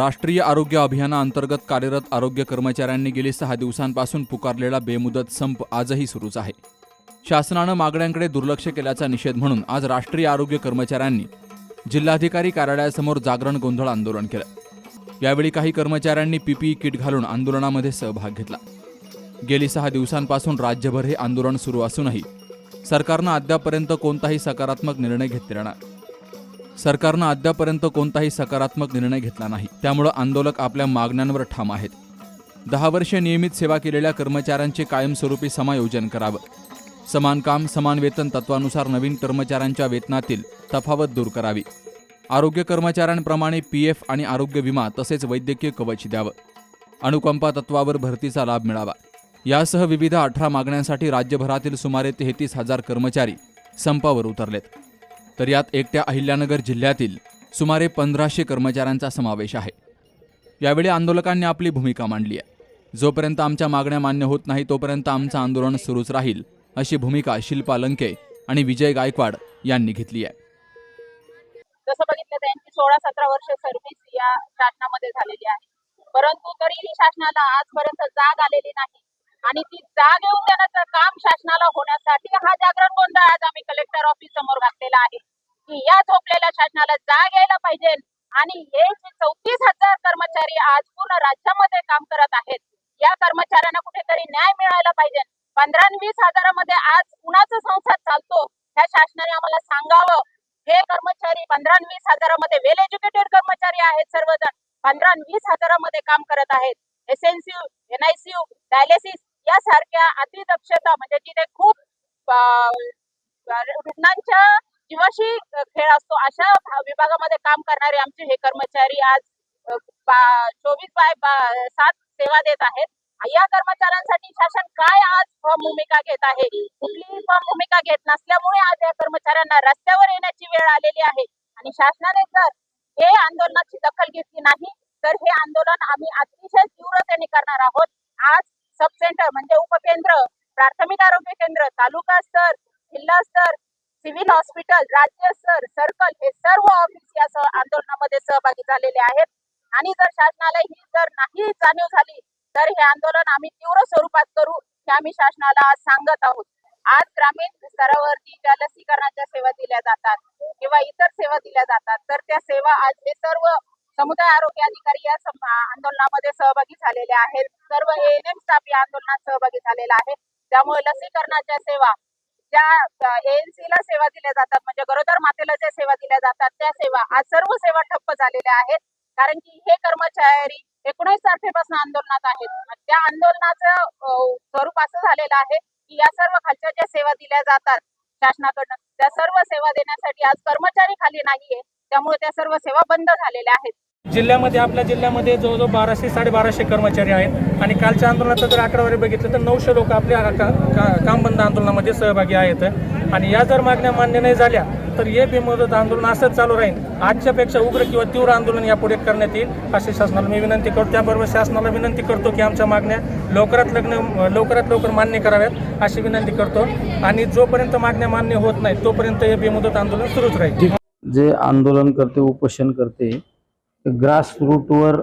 राष्ट्रीय आरोग्य अभियानाअंतर्गत कार्यरत आरोग्य कर्मचाऱ्यांनी गेली सहा दिवसांपासून पुकारलेला बेमुदत संप आजही सुरूच आहे. शासनानं मागण्यांकडे दुर्लक्ष केल्याचा निषेध म्हणून आज राष्ट्रीय आरोग्य कर्मचाऱ्यांनी जिल्हाधिकारी कार्यालयासमोर जागरण गोंधळ आंदोलन केलं. यावेळी काही कर्मचाऱ्यांनी पीपीई किट घालून आंदोलनामध्ये सहभाग घेतला. गेली सहा दिवसांपासून राज्यभर हे आंदोलन सुरू असूनही सरकारनं अद्यापर्यंत कोणताही सकारात्मक निर्णय घेतलेला नाही. सरकारनं अद्यापर्यंत कोणताही सकारात्मक निर्णय घेतला नाही. त्यामुळं आंदोलक आपल्या मागण्यांवर ठाम आहेत. दहा वर्षे नियमित सेवा केलेल्या कर्मचाऱ्यांचे कायमस्वरूपी समायोजन करावं. समान काम समान वेतन तत्वानुसार नवीन कर्मचाऱ्यांच्या वेतनातील तफावत दूर करावी. आरोग्य कर्मचाऱ्यांप्रमाणे पी एफ आणि आरोग्य विमा तसेच वैद्यकीय कवच द्यावं. अनुकंपा तत्वावर भरतीचा लाभ मिळावा. यासह विविध अठरा मागण्यांसाठी राज्यभरातील सुमारे तेहतीस हजार कर्मचारी संपावर उतरलेत. तर यात एकट्या अहिल्यानगर जिल्ह्यातील सुमारे पंधराशे कर्मचाऱ्यांचा समावेश आहे. यावेळी आंदोलकांनी आपली भूमिका मांडली आहे. जोपर्यंत आमच्या मागण्या मान्य होत नाही तोपर्यंत आमचं आंदोलन सुरूच राहील अशी भूमिका शिल्पा लंके आणि विजय गायकवाड यांनी घेतली आहे. जसं बघितलं त्यांची सोळा सतरा वर्ष सर्व्हिस या शासनामध्ये झालेली आहे. परंतु तरीही शासनाला आजपर्यंत जाग आलेली नाही. आणि ती जाग येऊन देण्याचं काम शासनाला होण्यासाठी हा जागरण गोंधळ आज आम्ही कलेक्टर ऑफिस समोर घातलेला आहे. की या झोपलेल्या शासनाला जाग यायला पाहिजे आणि हे जे चौतीस हजार कर्मचारी आज पूर्ण राज्यामध्ये काम करत आहेत या कर्मचाऱ्यांना कुठेतरी न्याय मिळायला पाहिजे. पंधरा वीस हजारामध्ये आज कुणाचा संसार चालतो ह्या शासनाने आम्हाला सांगावं. हे कर्मचारी पंधरा वीस हजारामध्ये वेल एज्युकेटेड कर्मचारी आहेत सर्वजण. पंधरा वीस हजारामध्ये काम करत आहेत. एसएनसीयू एनआयसीयू डायलिसिस यासारख्या अतिदक्षता म्हणजे जिथे खूप रुग्णांच्या जीवाशी खेळ असतो. अशा विभागामध्ये काम करणारे आमचे हे कर्मचारी आज चोवीस बाय सात सेवा देत आहेत. या कर्मचाऱ्यांसाठी शासन काय आज फॉर्म भूमिका घेत आहे? कुठलीही फॉर्म भूमिका घेत नसल्यामुळे आज या कर्मचाऱ्यांना रस्त्यावर येण्याची वेळ आलेली आहे. आणि शासनाने जर हे आंदोलनाची दखल घेतली नाही तर हे आंदोलन आम्ही अतिशय तीव्रतेने करणार आहोत. आज सब सेंटर म्हणजे उपकेंद्र प्राथमिक आरोग्य केंद्र तालुका स्तर जिल्हा स्तर सिव्हिल हॉस्पिटल राज्य स्तर सर्कल हे सर्व ऑफिस या आंदोलनामध्ये सहभागी झालेले आहेत. आणि जर शासनाला ही जर नाही जाणीव झाली तर हे आंदोलन आम्ही तीव्र स्वरूपात करू हे आम्ही शासनाला आज सांगत आहोत. आज ग्रामीण स्तरावरती ज्या लसीकरणाच्या सेवा दिल्या जातात किंवा इतर सेवा दिल्या जातात तर त्या सेवा आज हे सर्व समुदाय आरोग्य अधिकारी या आंदोलनामध्ये सहभागी झालेले आहेत. सर्व एएनएम स्टाफ या आंदोलनात सहभागी झालेला आहे त्यामुळे लसीकरणाच्या सेवा ज्या एएनसी ला सेवा दिल्या जातात म्हणजे गरोदर मातेला ज्या सेवा दिल्या जातात त्या सेवा आज सर्व सेवा ठप्प झालेल्या आहेत. कारण की हे कर्मचारी एकोणीस तारखेपासून आंदोलनात आहेत. त्या आंदोलनाचं स्वरूप असं झालेलं आहे की या सर्व खालच्या ज्या सेवा दिल्या जातात शासनाकडनं त्या सर्व सेवा देण्यासाठी आज कर्मचारी खाली नाहीये. त्यामुळे त्या सर्व सेवा बंद झालेल्या आहेत. जिल्ह्यामध्ये आपल्या जिल्ह्यामध्ये जवळजवळ बाराशे साडेबाराशे कर्मचारी आहेत. आणि कालच्या आंदोलनाचं जर आकडेवारी बघितलं तर नऊशे लोक आपल्या का, का, काम बंद आंदोलनामध्ये सहभागी आहेत. आणि या जर मागण्या मान्य नाही झाल्या तर हे बेमुदत आंदोलन असंच चालू राहील. आजच्या पेक्षा उग्र किंवा तीव्र आंदोलन यापुढे करण्यात येईल अशी शासनाला मी विनंती करतो. त्याबरोबर शासनाला विनंती करतो की आमच्या मागण्या लवकरात लग्न लवकरात लवकर मान्य कराव्यात अशी विनंती करतो. आणि जोपर्यंत मागण्या मान्य होत नाही तोपर्यंत हे बेमुदत आंदोलन सुरूच राहील. जे आंदोलन करते उपोषण करते ग्रास रूटवर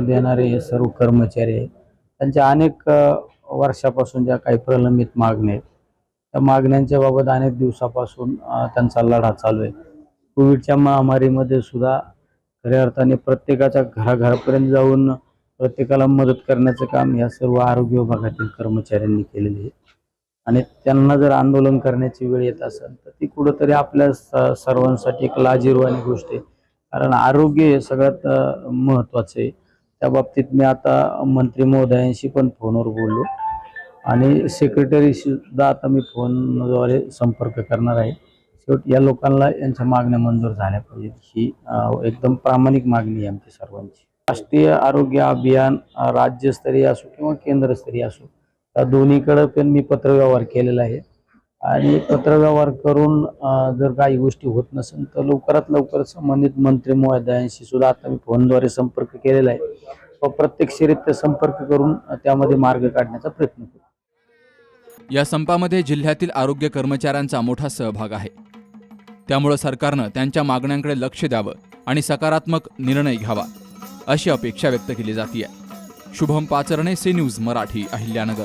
देणारे हे सर्व कर्मचारी आहेत. त्यांच्या अनेक वर्षापासून ज्या काही प्रलंबित मागण्या आहेत त्या मागण्यांच्या बाबत अनेक दिवसापासून त्यांचा लढा चालू आहे. कोविडच्या महामारीमध्ये सुद्धा खऱ्या अर्थाने प्रत्येकाच्या घराघरापर्यंत जाऊन प्रत्येकाला मदत करण्याचं काम या सर्व आरोग्य विभागातील कर्मचाऱ्यांनी केलेले आहे. आणि त्यांना जर आंदोलन करण्याची वेळ येत असेल तर ती कुठंतरी आपल्या स- सर्वांसाठी एक लाजीरवाणी गोष्ट आहे. कारण आरोग्य हे सगळ्यात महत्त्वाचं आहे त्या बाबतीत मी आता मंत्री महोदयांशी पण फोनवर बोललो. आणि सेक्रेटरीसुद्धा आता मी फोनद्वारे संपर्क करणार आहे. शेवट या लोकांना यांच्या मागण्या मंजूर झाल्या पाहिजेत ही एकदम प्रामाणिक मागणी आहे आमची सर्वांची. राष्ट्रीय आरोग्य अभियान राज्यस्तरीय असो किंवा केंद्रस्तरीय असो त्या दोन्हीकडे पण मी पत्रव्यवहार केलेला आहे. आणि पत्रव्यवहार करून जर काही गोष्टी होत नसेल तर लवकरात लवकर संबंधित मंत्री महोदयांशी सुद्धा आता मी फोनद्वारे संपर्क केलेला आहे. व प्रत्यक्षरित्या संपर्क करून त्यामध्ये मार्ग काढण्याचा प्रयत्न करू. या संपामध्ये जिल्ह्यातील आरोग्य कर्मचाऱ्यांचा मोठा सहभाग आहे. त्यामुळं सरकारनं त्यांच्या मागण्यांकडे लक्ष द्यावं आणि सकारात्मक निर्णय घ्यावा अशी अपेक्षा व्यक्त केली जाते Shubham Pacharne C news Marathi Ahilyanagar.